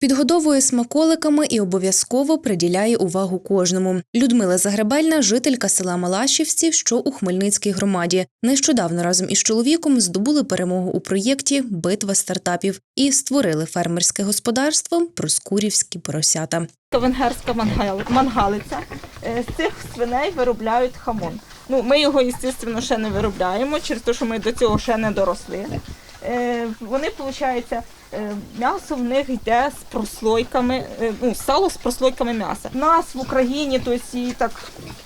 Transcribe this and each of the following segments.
Підгодовує смаколиками і обов'язково приділяє увагу кожному. Людмила Загребельна, жителька села Малашівці, що у Хмельницькій громаді. Нещодавно разом із чоловіком здобули перемогу у проєкті Битва стартапів і створили фермерське господарство Проскурівські поросята. Венгерська мангал- мангалиця. Е, З цих свиней виробляють хамон. Ну, ми його, звісно, ще не виробляємо, через те, що ми до цього ще не доросли. Е, Вони, виходить, м'ясо в них йде з прослойками, е, ну, сало з прослойками м'яса. Нас в Україні тобто, її так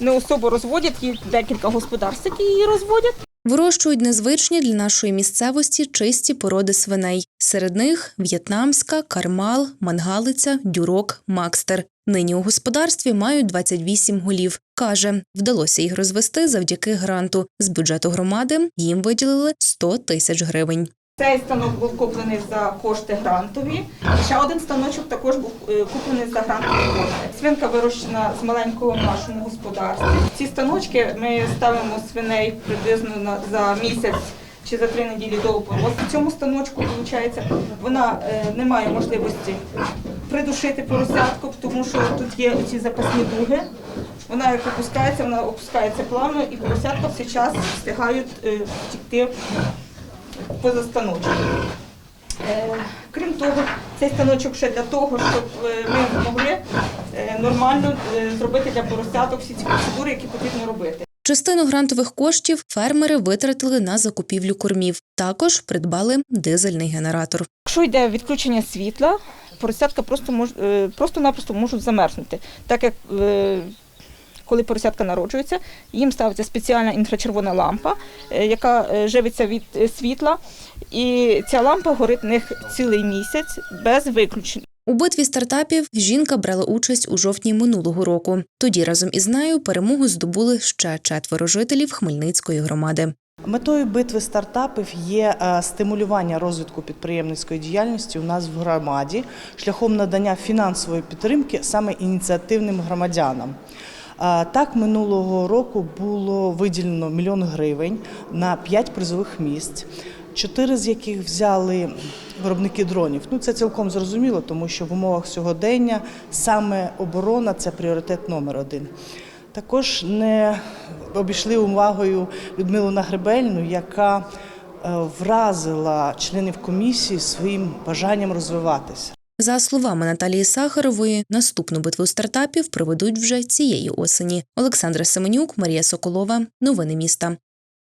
не особо розводять, є декілька господарств, які її розводять. Вирощують незвичні для нашої місцевості чисті породи свиней. Серед них в'єтнамська, кармал, мангалиця, дюрок, макстер. Нині у господарстві мають 28 голів. Каже, вдалося їх розвести завдяки гранту. З бюджету громади їм виділили 100 тисяч гривень. Цей станок був куплений за кошти грантові. Ще один станочок також був е, куплений за грантові кошти. Свинка вирощена з маленького нашому господарстві. Ці станочки ми ставимо свиней приблизно за місяць. Чи за три неділі до опору. Цьому станочку, виходить, вона е, не має можливості придушити поросятку, тому що тут є ці запасні дуги. Вона як опускається, вона опускається плавно, і поросятка все час встигають е, втікти поза станочок. Е, Крім того, цей станочок ще для того, щоб е, ми могли е, нормально зробити для поросяток всі ці процедури, які потрібно робити. Частину грантових коштів фермери витратили на закупівлю кормів. Також придбали дизельний генератор. Якщо йде відключення світла, поросятка просто мож, просто-напросто можуть замерзнути, так як коли поросятка народжується, їм ставиться спеціальна інфрачервона лампа, е, яка е, живиться від е, світла, і ця лампа горить в них цілий місяць без виключень. У битві стартапів жінка брала участь у жовтні минулого року. Тоді разом із нею перемогу здобули ще четверо жителів Хмельницької громади. Метою битви стартапів є стимулювання розвитку підприємницької діяльності у нас в громаді шляхом надання фінансової підтримки саме ініціативним громадянам. Так, минулого року було виділено мільйон гривень на п'ять призових місць, чотири з яких взяли виробники дронів. Ну це цілком зрозуміло, тому що в умовах сьогодення саме оборона це пріоритет номер один. Також не обійшли увагою Людмилу Нагребельну, яка е, вразила членів комісії своїм бажанням розвиватися. За словами Наталії Сахарової, наступну битву стартапів проведуть вже цієї осені. Олександра Семенюк, Марія Соколова. Новини міста.